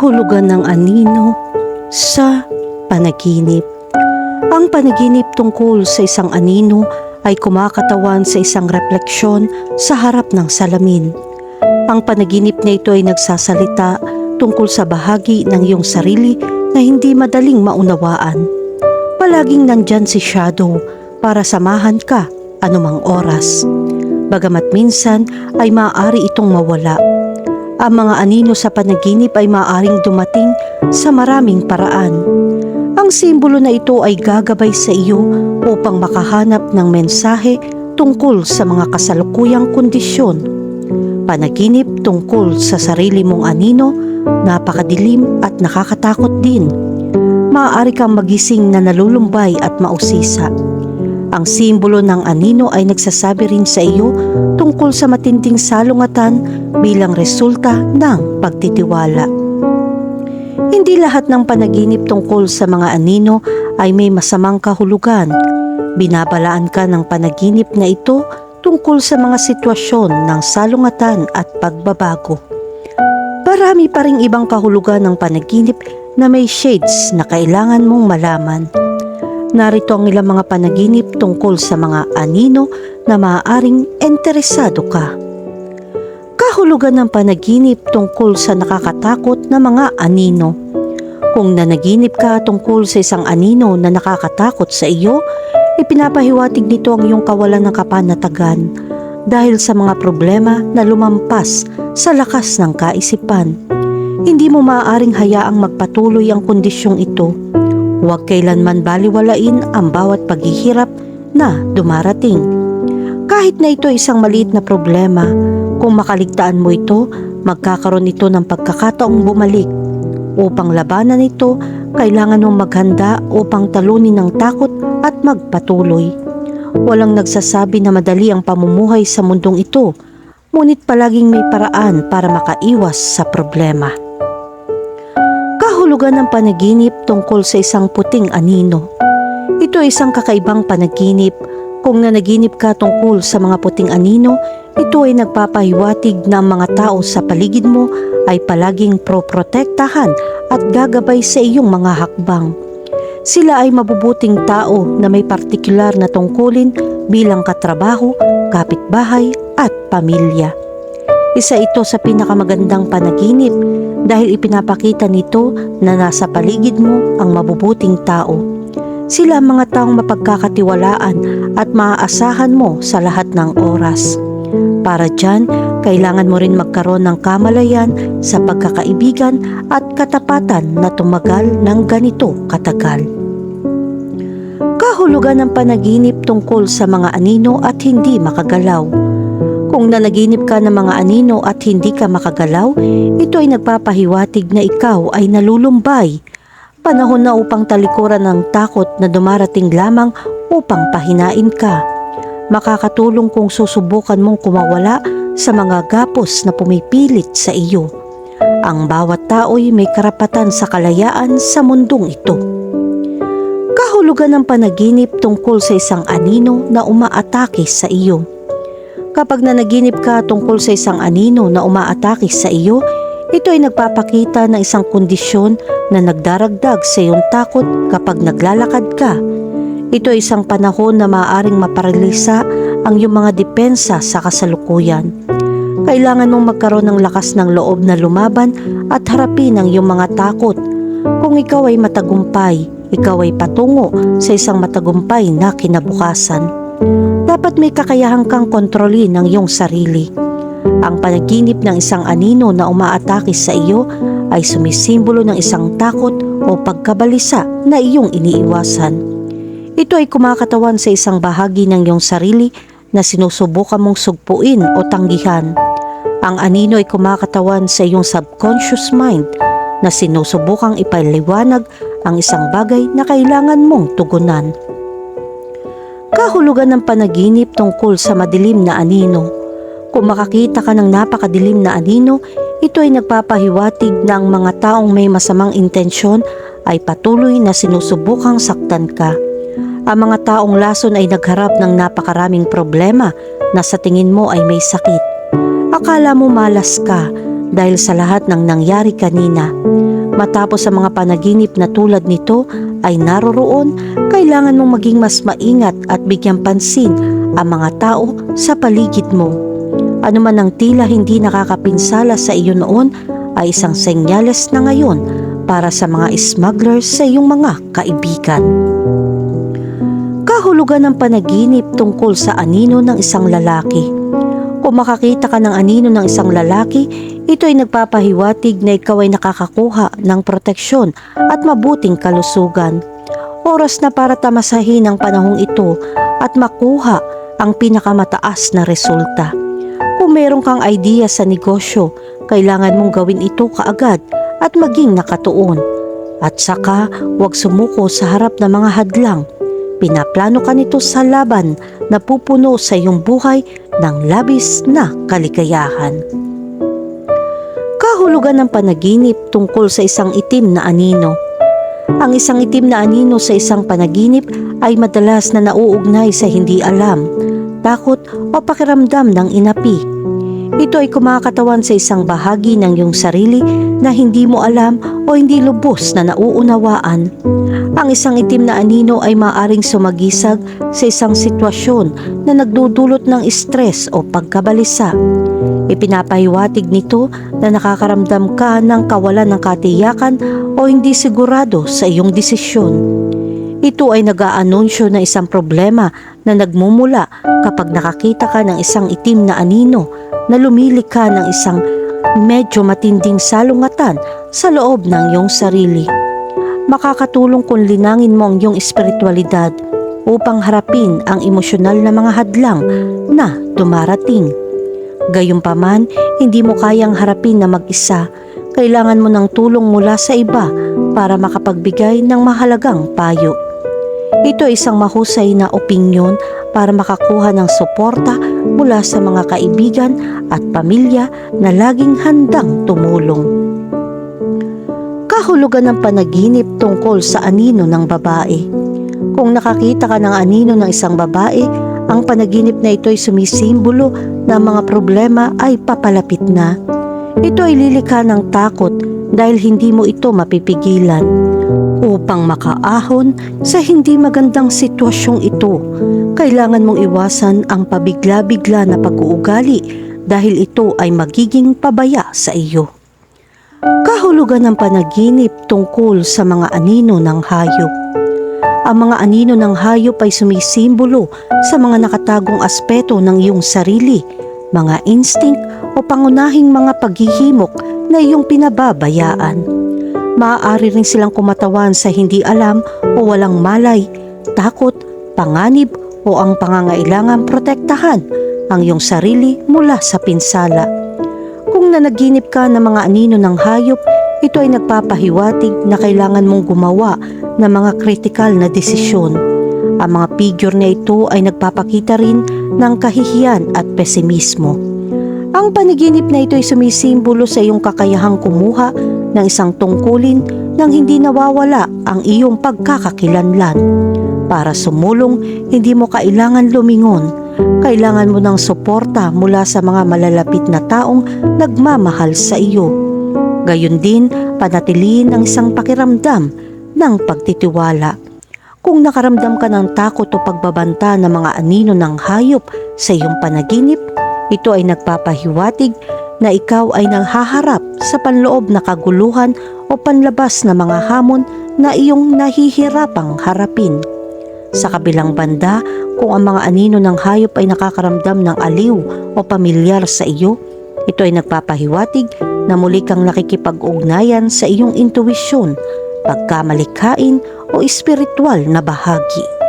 Kahulugan ng anino sa panaginip. Ang panaginip tungkol sa isang anino ay kumakatawan sa isang refleksyon sa harap ng salamin. Ang panaginip na ito ay nagsasalita tungkol sa bahagi ng iyong sarili na hindi madaling maunawaan. Palaging nandyan si Shadow para samahan ka anumang oras. Bagamat minsan ay maaari itong mawala. Ang mga anino sa panaginip ay maaaring dumating sa maraming paraan. Ang simbolo na ito ay gagabay sa iyo upang makahanap ng mensahe tungkol sa mga kasalukuyang kondisyon. Panaginip tungkol sa sarili mong anino, napakadilim at nakakatakot din. Maaari kang magising na nalulumbay at mausisa. Ang simbolo ng anino ay nagsasabi rin sa iyo tungkol sa matinding salungatan bilang resulta ng pagtitiwala. Hindi lahat ng panaginip tungkol sa mga anino ay may masamang kahulugan. Binabalaan ka ng panaginip na ito tungkol sa mga sitwasyon ng salungatan at pagbabago. Marami pa ring ibang kahulugan ng panaginip na may shades na kailangan mong malaman. Narito ang ilang mga panaginip tungkol sa mga anino na maaaring interesado ka. Kahulugan ng panaginip tungkol sa nakakatakot na mga anino. Kung nanaginip ka tungkol sa isang anino na nakakatakot sa iyo, ipinapahiwatig nito ang iyong kawalan ng kapanatagan dahil sa mga problema na lumampas sa lakas ng kaisipan. Hindi mo maaaring hayaang magpatuloy ang kondisyong ito Huwag kailanman baliwalain ang bawat paghihirap na dumarating. Kahit na ito isang maliit na problema, kung makaligtaan mo ito, magkakaroon ito ng pagkakataong bumalik. Upang labanan ito, kailangan mong maghanda upang talunin ng takot at magpatuloy. Walang nagsasabi na madali ang pamumuhay sa mundong ito, ngunit palaging may paraan para makaiwas sa problema kahulugan ng panaginip tungkol sa isang puting anino. Ito ay isang kakaibang panaginip. Kung nanaginip ka tungkol sa mga puting anino, ito ay nagpapahiwatig na ang mga tao sa paligid mo ay palaging pro-protektahan at gagabay sa iyong mga hakbang. Sila ay mabubuting tao na may partikular na tungkulin bilang katrabaho, kapitbahay at pamilya. Isa ito sa pinakamagandang panaginip dahil ipinapakita nito na nasa paligid mo ang mabubuting tao. Sila ang mga taong mapagkakatiwalaan at maaasahan mo sa lahat ng oras. Para dyan, kailangan mo rin magkaroon ng kamalayan sa pagkakaibigan at katapatan na tumagal ng ganito katagal. Kahulugan ng panaginip tungkol sa mga anino at hindi makagalaw kung nanaginip ka ng mga anino at hindi ka makagalaw, ito ay nagpapahiwatig na ikaw ay nalulumbay. Panahon na upang talikuran ng takot na dumarating lamang upang pahinain ka. Makakatulong kung susubukan mong kumawala sa mga gapos na pumipilit sa iyo. Ang bawat tao'y may karapatan sa kalayaan sa mundong ito. Kahulugan ng panaginip tungkol sa isang anino na umaatake sa iyo Kapag nanaginip ka tungkol sa isang anino na umaatake sa iyo, ito ay nagpapakita ng isang kondisyon na nagdaragdag sa iyong takot kapag naglalakad ka. Ito ay isang panahon na maaaring maparalisa ang iyong mga depensa sa kasalukuyan. Kailangan mong magkaroon ng lakas ng loob na lumaban at harapin ang iyong mga takot. Kung ikaw ay matagumpay, ikaw ay patungo sa isang matagumpay na kinabukasan dapat may kakayahan kang kontrolin ang iyong sarili. Ang panaginip ng isang anino na umaatake sa iyo ay sumisimbolo ng isang takot o pagkabalisa na iyong iniiwasan. Ito ay kumakatawan sa isang bahagi ng iyong sarili na sinusubukan mong sugpuin o tanggihan. Ang anino ay kumakatawan sa iyong subconscious mind na sinusubukang ipaliwanag ang isang bagay na kailangan mong tugunan kahulugan ng panaginip tungkol sa madilim na anino. Kung makakita ka ng napakadilim na anino, ito ay nagpapahiwatig na ang mga taong may masamang intensyon ay patuloy na sinusubukang saktan ka. Ang mga taong lason ay nagharap ng napakaraming problema na sa tingin mo ay may sakit. Akala mo malas ka, dahil sa lahat ng nangyari kanina. Matapos sa mga panaginip na tulad nito ay naroroon, kailangan mong maging mas maingat at bigyang pansin ang mga tao sa paligid mo. Ano man ang tila hindi nakakapinsala sa iyo noon ay isang senyales na ngayon para sa mga smugglers sa iyong mga kaibigan. Kahulugan ng panaginip tungkol sa anino ng isang lalaki. Kung makakita ka ng anino ng isang lalaki, ito ay nagpapahiwatig na ikaw ay nakakakuha ng proteksyon at mabuting kalusugan. Oras na para tamasahin ang panahong ito at makuha ang pinakamataas na resulta. Kung meron kang idea sa negosyo, kailangan mong gawin ito kaagad at maging nakatuon. At saka, huwag sumuko sa harap ng mga hadlang. Pinaplano ka nito sa laban na pupuno sa iyong buhay ng labis na kaligayahan. Kahulugan ng panaginip tungkol sa isang itim na anino. Ang isang itim na anino sa isang panaginip ay madalas na nauugnay sa hindi alam, takot o pakiramdam ng inapi. Ito ay kumakatawan sa isang bahagi ng iyong sarili na hindi mo alam o hindi lubos na nauunawaan. Ang isang itim na anino ay maaring sumagisag sa isang sitwasyon na nagdudulot ng stress o pagkabalisa. Ipinapahiwatig nito na nakakaramdam ka ng kawalan ng katiyakan o hindi sigurado sa iyong desisyon. Ito ay nag-aanunsyo na isang problema na nagmumula kapag nakakita ka ng isang itim na anino na lumilikha ng isang medyo matinding salungatan sa loob ng iyong sarili. Makakatulong kung linangin mo ang iyong espiritualidad upang harapin ang emosyonal na mga hadlang na dumarating. Gayunpaman, hindi mo kayang harapin na mag-isa. Kailangan mo ng tulong mula sa iba para makapagbigay ng mahalagang payo. Ito ay isang mahusay na opinyon para makakuha ng suporta mula sa mga kaibigan at pamilya na laging handang tumulong. Kahulugan ng panaginip tungkol sa anino ng babae. Kung nakakita ka ng anino ng isang babae, ang panaginip na ito ay sumisimbolo na mga problema ay papalapit na. Ito ay lilikha ng takot dahil hindi mo ito mapipigilan. Upang makaahon sa hindi magandang sitwasyong ito, kailangan mong iwasan ang pabigla-bigla na pag-uugali dahil ito ay magiging pabaya sa iyo. Kahulugan ng panaginip tungkol sa mga anino ng hayop. Ang mga anino ng hayop ay sumisimbolo sa mga nakatagong aspeto ng iyong sarili, mga instinct o pangunahing mga paghihimok na iyong pinababayaan. Maaari rin silang kumatawan sa hindi alam o walang malay, takot, panganib o ang pangangailangan protektahan ang iyong sarili mula sa pinsala. Kung nanaginip ka ng mga anino ng hayop, ito ay nagpapahiwatig na kailangan mong gumawa ng mga kritikal na desisyon. Ang mga figure na ito ay nagpapakita rin ng kahihiyan at pesimismo. Ang panaginip na ito ay sumisimbolo sa iyong kakayahang kumuha ng isang tungkulin nang hindi nawawala ang iyong pagkakakilanlan. Para sumulong, hindi mo kailangan lumingon. Kailangan mo ng suporta mula sa mga malalapit na taong nagmamahal sa iyo. Gayon din, panatiliin ang isang pakiramdam ng pagtitiwala. Kung nakaramdam ka ng takot o pagbabanta ng mga anino ng hayop sa iyong panaginip, ito ay nagpapahiwatig na ikaw ay nanghaharap sa panloob na kaguluhan o panlabas na mga hamon na iyong nahihirapang harapin. Sa kabilang banda, kung ang mga anino ng hayop ay nakakaramdam ng aliw o pamilyar sa iyo, ito ay nagpapahiwatig na muli kang nakikipag-ugnayan sa iyong intuwisyon, pagkamalikhain o espiritual na bahagi.